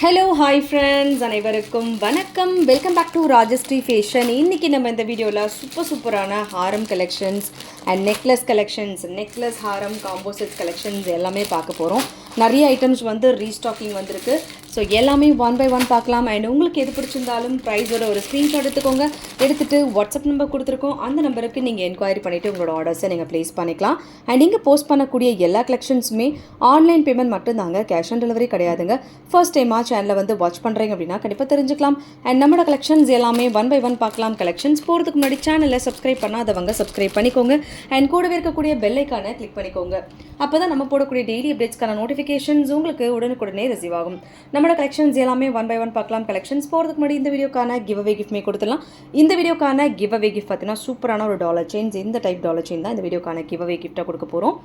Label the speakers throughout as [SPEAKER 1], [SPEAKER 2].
[SPEAKER 1] Hello hi friends அனைவருக்கும் வணக்கம். Welcome back to Rajashree fashion இன்றைக்கி நம்ம இந்த வீடியோவில் சூப்பர் சூப்பரான ஹாரம் collections and necklace collections necklace Haram composite collections எல்லாமே பார்க்க போகிறோம் நிறைய ஐட்டம்ஸ் வந்து ரீஸ்டாக்கிங் வந்திருக்கு. ஸோ எல்லாமே ஒன் பை ஒன் பார்க்கலாம். அண்ட் உங்களுக்கு எது பிடிச்சிருந்தாலும் ப்ரைஸோட ஒரு ஸ்க்ரீன்ஷாட் எடுத்துக்கோங்க. எடுத்துகிட்டு வாட்ஸ்அப் நம்பர் கொடுத்துருக்கோம். அந்த நம்பருக்கு நீங்கள் என்கொயரி பண்ணிவிட்டு உங்களோட ஆர்டர்ஸை நீங்கள் ப்ளேஸ் பண்ணிக்கலாம். அண்ட் இங்கே போஸ்ட் பண்ணக்கூடிய எல்லா கலெக்ஷன்ஸுமே ஆன்லைன் பேமெண்ட் மட்டும்தாங்க. கேஷ் ஆன் டெலிவரி கிடையாதுங்க. ஃபர்ஸ்ட் டைமாக சேனலில் வந்து வாட்ச் பண்ணுறீங்க அப்படின்னா கண்டிப்பாக தெரிஞ்சுக்கலாம். அண்ட் நம்மளோட கலெக்ஷன்ஸ் எல்லாமே ஒன் பை ஒன் பார்க்கலாம். கலெக்ஷன்ஸ் போகிறதுக்கு முன்னாடி சேனலை சப்ஸ்கிரைப் பண்ணாதவங்க சப்ஸ்கிரைப் பண்ணிக்கோங்க. அண்ட் கூடவே இருக்கக்கூடிய பெல்லைக்கான கிளிக் பண்ணிக்கோங்க. அப்போ தான் நம்ம போடக்கூடிய டெய்லி அப்டேட்ஸ்க்கான நோட்டிஃபிகேஷன்ஸ் உங்களுக்கு உடனுக்குடனே ரிசீவ் ஆகும். நம்மளோட கலெக்ஷன்ஸ் எல்லாமே ஒன் பை ஒன் பார்க்கலாம். கலெக்ஷன்ஸ் போகிறதுக்கு முன்னாடி இந்த வீடியோக்கான கிவ் அவே கிஃப்ட்மே கொடுத்துலாம் இந்த வீடியோக்கான கிவ் அவே கிஃப்ட் பார்த்தீங்கன்னா சூப்பரான ஒரு டாலர் செயின்ஸ் இந்த டைப் டாலர் செயின் தான் இந்த வீடியோக்கான கிவ் அவே கிஃப்ட்டாக கொடுக்க போகிறோம்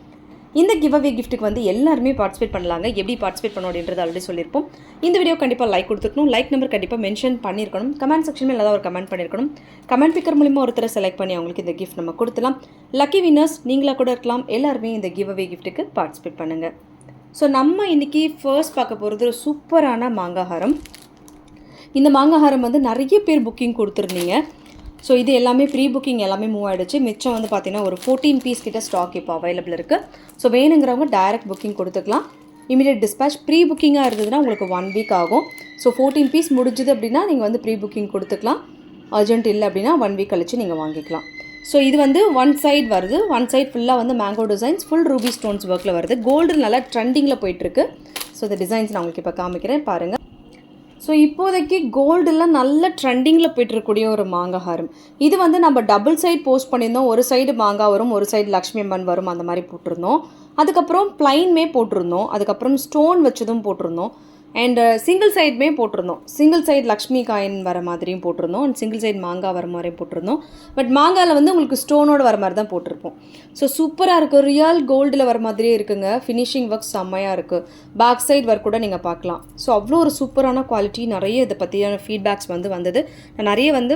[SPEAKER 1] இந்த கிவ் அவே கிஃப்ட்டுக்கு வந்து எல்லாருமே பார்ட்டிசிபேட் பண்ணலாங்க. எப்படி பார்ட்டிசிபேட் பண்ணணும் அப்படின்றது ஆல்ரெடி சொல்லியிருப்போம். இந்த வீடியோ கண்டிப்பாக லைக் கொடுத்துருக்கணும். லைக் நம்பர் கண்டிப்பாக மென்ஷன் பண்ணியிருக்கணும். கமெண்ட் செக்ஷனில் ஏதாவது ஒரு கமெண்ட் பண்ணியிருக்கணும். கமெண்ட் பிக்கர் மூலிமா ஒருத்தரை செலக்ட் பண்ணி அவங்களுக்கு இந்த கிஃப்ட் நம்ம கொடுத்துலாம் லக்கி வின்னர்ஸ் நீங்களாக கூட இருக்கலாம். எல்லாருமே இந்த கிவ் அவே கிஃப்ட்டுக்கு பார்ட்டிசிபேட் பண்ணுங்கள் ஸோ நம்ம இன்றைக்கி ஃபர்ஸ்ட் பார்க்க போகிறது ஒரு சூப்பரான மாங்காஹாரம். இந்த மாங்காஹாரம் வந்து நிறைய பேர் புக்கிங் கொடுத்துருந்தீங்க. ஸோ இது எல்லாமே ப்ரீ புக்கிங் எல்லாமே மூவ் ஆகிடுச்சு மிச்சம் வந்து பார்த்தீங்கன்னா ஒரு ஃபோர்டீன் பீஸ் கிட்ட ஸ்டாக் இப்போ அவைலபிள் இருக்குது ஸோ வேணுங்கிறவங்க டைரக்ட் புக்கிங் கொடுத்துக்கலாம். இமீடியட் டிஸ்பேச் ப்ரீ புக்கிங்காக இருந்ததுன்னா உங்களுக்கு ஒன் வீக் ஆகும். ஸோ ஃபோர்டீன் பீஸ் முடிஞ்சுது அப்படின்னா நீங்கள் வந்து ப்ரீ புக்கிங் கொடுத்துக்கலாம். அர்ஜென்ட் இல்லை அப்படின்னா ஒன் வீக் கழிச்சு நீங்கள் வாங்கிக்கலாம். ஸோ இது வந்து ஒன் சைடு வருது. ஒன் சைடு ஃபுல்லாக வந்து mango designs full ruby stones ஒர்க்கில் வருது. கோல்டு நல்லா ட்ரெண்டிங்கில் போயிட்டுருக்கு. ஸோ இந்த டிசைன்ஸ் நான் உங்களுக்கு இப்போ காமிக்கிறேன். பாருங்கள் ஸோ இப்போதைக்கு கோல்டெல்லாம் நல்ல ட்ரெண்டிங்கில் போயிட்டுருக்கக்கூடிய ஒரு மாங்காய் ஹாரம் இது வந்து நம்ம டபுள் சைட் போஸ்ட் பண்ணியிருந்தோம். ஒரு சைடு மாங்காய் வரும் ஒரு சைடு லக்ஷ்மி அம்மன் வரும் அந்த மாதிரி போட்டிருந்தோம். அதுக்கப்புறம் பிளைன்மே போட்டிருந்தோம். அதுக்கப்புறம் ஸ்டோன் வச்சதும் போட்டிருந்தோம். அண்ட் சிங்கிள் சைடுமே போட்டிருந்தோம். சிங்கிள் சைடு லக்ஷ்மி காயின் வர மாதிரியும் போட்டிருந்தோம். அண்ட் சிங்கிள் சைடு மாங்காய் வர மாதிரியும் போட்டிருந்தோம். பட் மாங்காயில் வந்து உங்களுக்கு ஸ்டோனோட வர மாதிரி தான் போட்டிருப்போம் ஸோ சூப்பராக இருக்கும் ரியல் கோல்டில் வர மாதிரியே இருக்குங்க. ஃபினிஷிங் ஒர்க் செம்மையாக இருக்குது பேக் சைடு ஒர்க் கூட நீங்கள் பார்க்கலாம். ஸோ அவ்வளோ ஒரு சூப்பரான குவாலிட்டி நிறைய இதை பற்றியான ஃபீட்பேக்ஸ் வந்து வந்தது. நான் நிறைய வந்து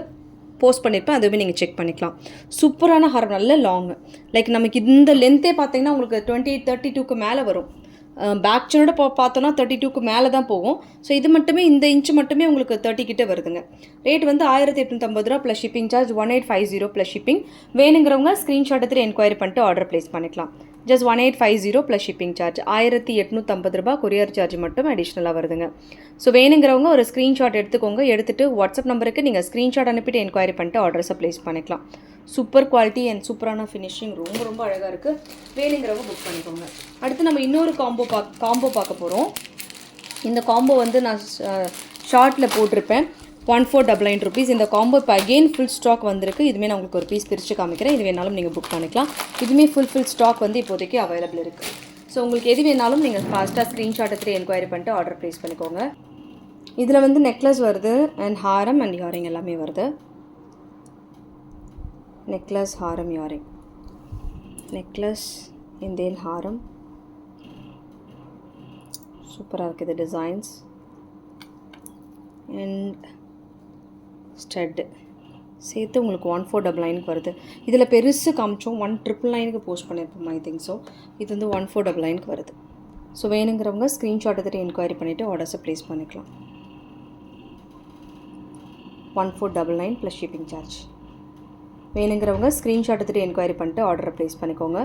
[SPEAKER 1] போஸ்ட் பண்ணியிருப்பேன் அதுவுமே நீங்கள் செக் பண்ணிக்கலாம். சூப்பரான ஹாரம் நல்ல லாங் லைக் நமக்கு இந்த லென்த்தே பார்த்தீங்கன்னா உங்களுக்கு டுவெண்ட்டி தேர்ட்டி டூக்கு மேலே வரும். பேக் செயினோட பார்த்தோன்னா தேர்ட்டி டூக்கு மேலே தான் போகும். ஸோ இது மட்டுமே இந்த இன்ச்சு மட்டுமே உங்களுக்கு தேர்ட்டி கிட்டே வருதுங்க. ரேட் வந்து ஆயிரத்தி எட்நூற்றம்பது ரூபா plus shipping charge one eight five zero plus shipping வேணுங்கிறவங்க ஸ்க்ரீன்ஷாட் எடுத்துகிட்டு என்கொயரி பண்ணிட்டு ஆர்டர் ப்ளேஸ் பண்ணிக்கலாம். Just one eight five zero plus shipping charge ஆயிரத்தி எட்நூற்றம்பது ரூபா கொரியர் சார்ஜ் மட்டும் அடிஷ்னலாக வருதுங்க. ஸோ வேணுங்கிறவங்க ஒரு ஸ்க்ரீன்ஷாட் எடுத்துக்கோங்க. எடுத்துகிட்டு வாட்ஸ்அப் நம்பருக்கு நீங்கள் ஸ்க்ரீன்ஷாட் அனுப்பிட்டு என்கொயரி பண்ணிட்டு ஆர்டர்ஸை ப்ளேஸ் பண்ணிக்கலாம். சூப்பர் குவாலிட்டி அண்ட் சூப்பரான ஃபினிஷிங் ரொம்ப ரொம்ப அழகாக இருக்குது வேணுங்கிறவங்க புக் பண்ணிக்கோங்க. அடுத்து நம்ம இன்னொரு காம்போ பாக் காம்போ பார்க்க போகிறோம் இந்த காம்போ வந்து நான் ஷார்ட்டில் போட்டிருப்பேன். One four double nine rupees இந்த காம்போ இப்போ அகெயின் ஃபுல் ஸ்டாக் வந்திருக்கு. இதுவுமே நான் உங்களுக்கு ஒரு பீஸ் பிரித்து காமிக்கிறேன். இது வேணாலும் நீங்கள் புக் பண்ணிக்கலாம். இதுவுமே ஃபுல் ஃபுல் ஸ்டாக் வந்து இப்போதைக்கு அவைலபிள் இருக்குது ஸோ உங்களுக்கு எது வேணாலும் நீங்கள் ஃபாஸ்ட்டாக ஸ்க்ரீன்ஷாட் எடுத்துகிட்டு என்கொயரி பண்ணிட்டு ஆர்டர் ப்ளேஸ் பண்ணிக்கோங்க. இதில் வந்து நெக்லஸ் வருது அண்ட் ஹாரம் அண்ட் ஹாரிங் எல்லாமே வருது. நெக்லஸ் ஹாரம் யாரிங் நெக்லஸ் இந்தேல் ஹாரம் சூப்பராக இருக்குது டிசைன்ஸ் அண்ட் ஸ்டட்டு சேர்த்து உங்களுக்கு ஒன் ஃபோர் டபுள் நைனுக்கு வருது. இதில் பெருசு காமிச்சோம். ஒன் ட்ரிபிள் நைனுக்கு போஸ்ட் பண்ணியிருப்போம் ஐ திங்க் ஸோ இது வந்து ஒன் ஃபோர் டபுள் நைனுக்கு வருது. ஸோ வேணுங்கிறவங்க ஸ்க்ரீன்ஷாட் எடுத்துகிட்டு என்கொயரி பண்ணிவிட்டு ஆர்டர்ஸை ப்ளேஸ் பண்ணிக்கலாம். One four double nine plus shipping charge வேணுங்கிறவங்க ஸ்க்ரீன்ஷாட் எடுத்துகிட்டு என்கொயரி பண்ணிட்டு ஆர்டரை ப்ளேஸ் பண்ணிக்கோங்க.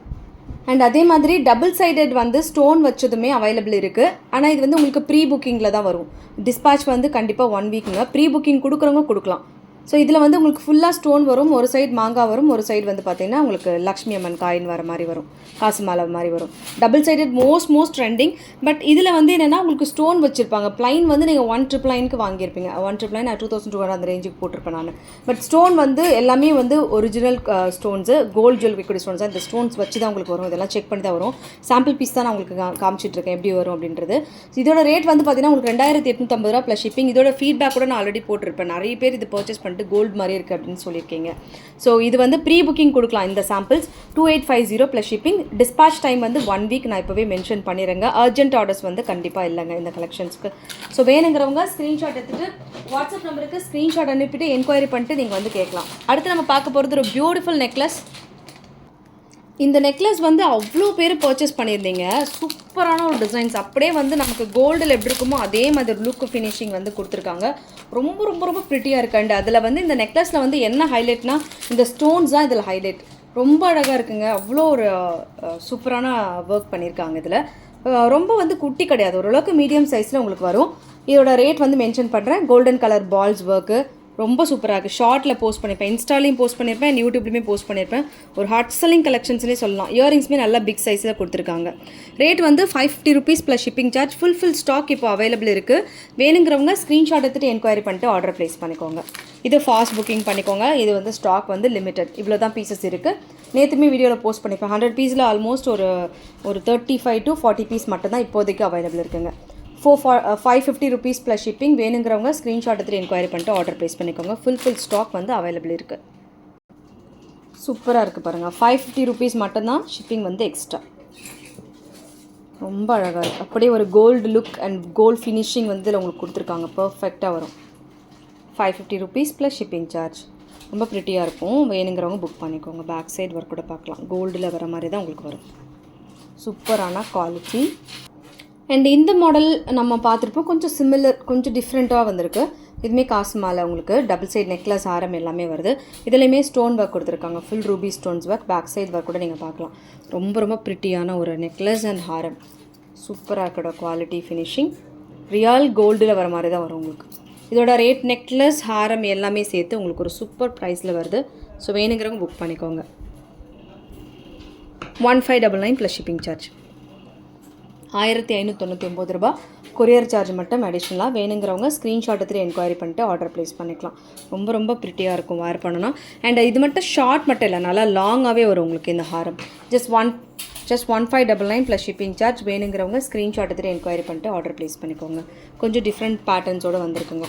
[SPEAKER 1] அண்ட் அதே மாதிரி டபுள் சைடட் வந்து ஸ்டோன் வச்சதுமே அவைலபிள் இருக்குது ஆனால் இது வந்து உங்களுக்கு ப்ரீ புக்கிங்கில் தான் வரும். டிஸ்பேச் வந்து கண்டிப்பாக ஒன் வீக்குங்க ப்ரீ புக்கிங் கொடுக்குறவங்க கொடுக்கலாம். ஸோ இதில் வந்து உங்களுக்கு ஃபுல்லாக ஸ்டோன் வரும் ஒரு சைடு மாங்காய் வரும் ஒரு சைடு வந்து பார்த்தீங்கன்னா உங்களுக்கு லக்ஷ்மி அம்மன் காயின் வர மாதிரி வரும் காசு மாலை மாதிரி வரும். Double sided most most trending but இதில் வந்து என்னென்னா உங்களுக்கு ஸ்டோன் வச்சுருப்பாங்க. ப்ளைன் வந்து நீங்கள் ஒன் ட்ரிப் லைனுக்கு வாங்கியிருப்பீங்க. One trip line two thousand two hundred அந்த ரேஞ்சுக்கு போட்டிருப்பேன் நான். பட் ஸ்டோன் வந்து எல்லாமே வந்து ஒரிஜினல் ஸ்டோன்ஸு கோல்டு ஜுவல் விக்கடி ஸ்டோன்ஸ் இந்த ஸ்டோன்ஸ் வச்சு தான் உங்களுக்கு வரும். இதெல்லாம் செக் பண்ணி தான் வரும். சாம்பிள் பீஸ் தான் நான் உங்களுக்கு காமிச்சிட்டு காமிச்சிட்ருக்கேன் எப்படி வரும் அப்படின்றது. இதோட ரேட் வந்து பார்த்தீங்கன்னா உங்களுக்கு ரெண்டாயிரத்தி எட்நூற்றம்பது ரூபா ப்ளஸ் ஷிப்பிங் இதோட ஃபீட்பேக் கூட நான் ஆல்ரெடி போட்டிருப்பேன். நிறைய பேர் இது பர்ச்சேஸ் வந்துட்டு கோல்டு மாதிரி இருக்குது அப்படின்னு சொல்லியிருக்கீங்க. ஸோ இது வந்து ப்ரீ புக்கிங் கொடுக்கலாம் இந்த samples two eight five zero plus shipping dispatch time வந்து ஒன் வீக் நான் இப்போவே மென்ஷன் பண்ணிடுறேங்க. அர்ஜென்ட் ஆர்டர்ஸ் வந்து கண்டிப்பாக இல்லைங்க இந்த கலெக்ஷன்ஸ்க்கு ஸோ வேணுங்கிறவங்க ஸ்க்ரீன்ஷாட் எடுத்துகிட்டு வாட்ஸ்அப் நம்பருக்கு ஸ்க்ரீன்ஷாட் அனுப்பிட்டு என்கொயரி பண்ணிட்டு நீங்கள் வந்து கேட்கலாம். அடுத்து நம்ம பார்க்க போகிறது ஒரு பியூட்டிஃபுல் நெக்லஸ் இந்த நெக்லஸ் வந்து அவ்வளோ பேர் பர்ச்சேஸ் பண்ணியிருந்தீங்க. சூப் சூப்பரான ஒரு டிசைன்ஸ் அப்படியே வந்து நமக்கு கோல்டில் எப்படி இருக்குமோ அதே மாதிரி லுக் ஃபினிஷிங் வந்து கொடுத்துருக்காங்க. ரொம்ப ரொம்ப ரொம்ப ப்ரிட்டியாக இருக்கு. அண்ட் அதில் வந்து இந்த நெக்லஸில் வந்து என்ன ஹைலைட்னா இந்த ஸ்டோன்ஸ் தான் இதில் ஹைலைட் ரொம்ப அழகாக இருக்குங்க. அவ்வளோ ஒரு சூப்பரான ஒர்க் பண்ணியிருக்காங்க இதில். ரொம்ப வந்து குட்டி கிடையாது. ஓரளவுக்கு மீடியம் சைஸில் உங்களுக்கு வரும். இதோட ரேட் வந்து மென்ஷன் பண்ணுறேன் கோல்டன் கலர் பால்ஸ் ஒர்க்கு ரொம்ப சூப்பராக இருக்குது ஷார்ட்டில் போஸ்ட் பண்ணியிருப்பேன் இன்ஸ்டாலையும் போஸ்ட் பண்ணியிருப்பேன் யூடியூப்லேயுமே போஸ்ட் பண்ணியிருப்பேன் ஒரு ஹாட் செல்லிங் கலெக்ஷன்ஸ்லேயே சொல்லலாம். இயரிங்ஸுமே நல்லா பிக் சைஸில் கொடுத்துருக்காங்க. ரேட் வந்து five fifty rupees plus shipping charge full full stock இப்போ அவைலபிள் இருக்குது வேணுங்கிறவங்க ஸ்க்ரீன்ஷாட் எடுத்துகிட்டு என்கொயரி பண்ணிட்டு ஆர்டர் ப்ளேஸ் பண்ணிக்கோங்க. இது ஃபாஸ்ட் புக்கிங் பண்ணிக்கோங்க. இது வந்து ஸ்டாக் வந்து லிமிட்டட் இவ்வளோ தான் பீசஸ் இருக்குது நேற்றுமே வீடியோவில் போஸ்ட் பண்ணிப்பேன். ஹண்ட்ரட் பீஸில் ஆல்மோஸ்ட் ஒரு ஒரு thirty five to forty piece மட்டும் தான் இப்போதைக்கு அவைலபிள் இருக்குங்க. ஃபோர் ஃபா five fifty rupees plus shipping வேணுங்கிறவங்க ஸ்க்ரீன்ஷாட் எடுத்துகிட்டு என்கொயரி பண்ணிட்டு ஆர்டர் ப்ளேஸ் பண்ணிக்கோங்க. ஃபுல் ஃபில் ஸ்டாக் வந்து அவைலபிள் இருக்குது சூப்பராக இருக்குது பாருங்கள் ஃபைவ் ஃபிஃப்டி ருபீஸ் மட்டும்தான் ஷிப்பிங் வந்து எக்ஸ்ட்ரா ரொம்ப அழகாக இருக்குது அப்படியே ஒரு gold look and gold finishing வந்து இதில் உங்களுக்கு கொடுத்துருக்காங்க. பர்ஃபெக்டாக வரும். Five fifty rupees plus shipping charge ரொம்ப ப்ரிட்டியாக இருக்கும். வேணுங்கிறவங்க புக் பண்ணிக்கோங்க. பேக் சைடு ஒர்க் கூட பார்க்கலாம். கோல்டில் வர மாதிரி தான் உங்களுக்கு வரும். சூப்பரான குவாலிட்டி அண்ட் இந்த மாடல் நம்ம பார்த்துருப்போம் கொஞ்சம் சிமிலர் கொஞ்சம் டிஃப்ரெண்ட்டாக வந்திருக்கு. இதுவுமே காசு மாலை உங்களுக்கு டபுள் சைடு நெக்லஸ் ஆரம் எல்லாமே வருது. இதுலேயுமே ஸ்டோன் ஒர்க் கொடுத்துருக்காங்க. Full ruby stones work back side work கூட நீங்கள் பார்க்கலாம். ரொம்ப ரொம்ப ப்ரிட்டியான ஒரு நெக்லஸ் அண்ட் ஹாரம் சூப்பராக இருக்கோட குவாலிட்டி ஃபினிஷிங் ரியல் கோல்டில் வர மாதிரி தான் வரும் உங்களுக்கு. இதோட ரேட் நெக்லஸ் ஹாரம் எல்லாமே சேர்த்து உங்களுக்கு ஒரு சூப்பர் ப்ரைஸில் வருது. ஸோ வேணுங்கிறவங்க புக் பண்ணிக்கோங்க. One five double nine plus shipping charge ஆயிரத்தி ஐநூற்றி ஒம்பது ரூபா. கொரியர் சார்ஜ் மட்டும் அடிஷ்னலாக வேணுங்கிறவங்க ஸ்க்ரீன்ஷாட் எடுத்துட்டு என்கொயரி பண்ணிட்டு ஆர்டர் ப்ளேஸ் பண்ணிக்கலாம். ரொம்ப ரொம்ப ப்ரிட்டியாக இருக்கும் வேர் பண்ணணும்னா அண்ட் இது மட்டும் ஷார்ட் மட்டும் இல்லை நல்லா லாங்காகவே வரும் உங்களுக்கு இந்த ஹாரம். Just one just one five double nine plus shipping charge வேணுங்கிறவங்க ஸ்க்ரீன்ஷாட் எடுத்துகிட்டு என்கொயரி பண்ணிட்டு ஆர்டர் ப்ளேஸ் பண்ணிக்கோங்க. கொஞ்சம் டிஃப்ரெண்ட் பேட்டர்ன்ஸோடு வந்திருக்குங்க.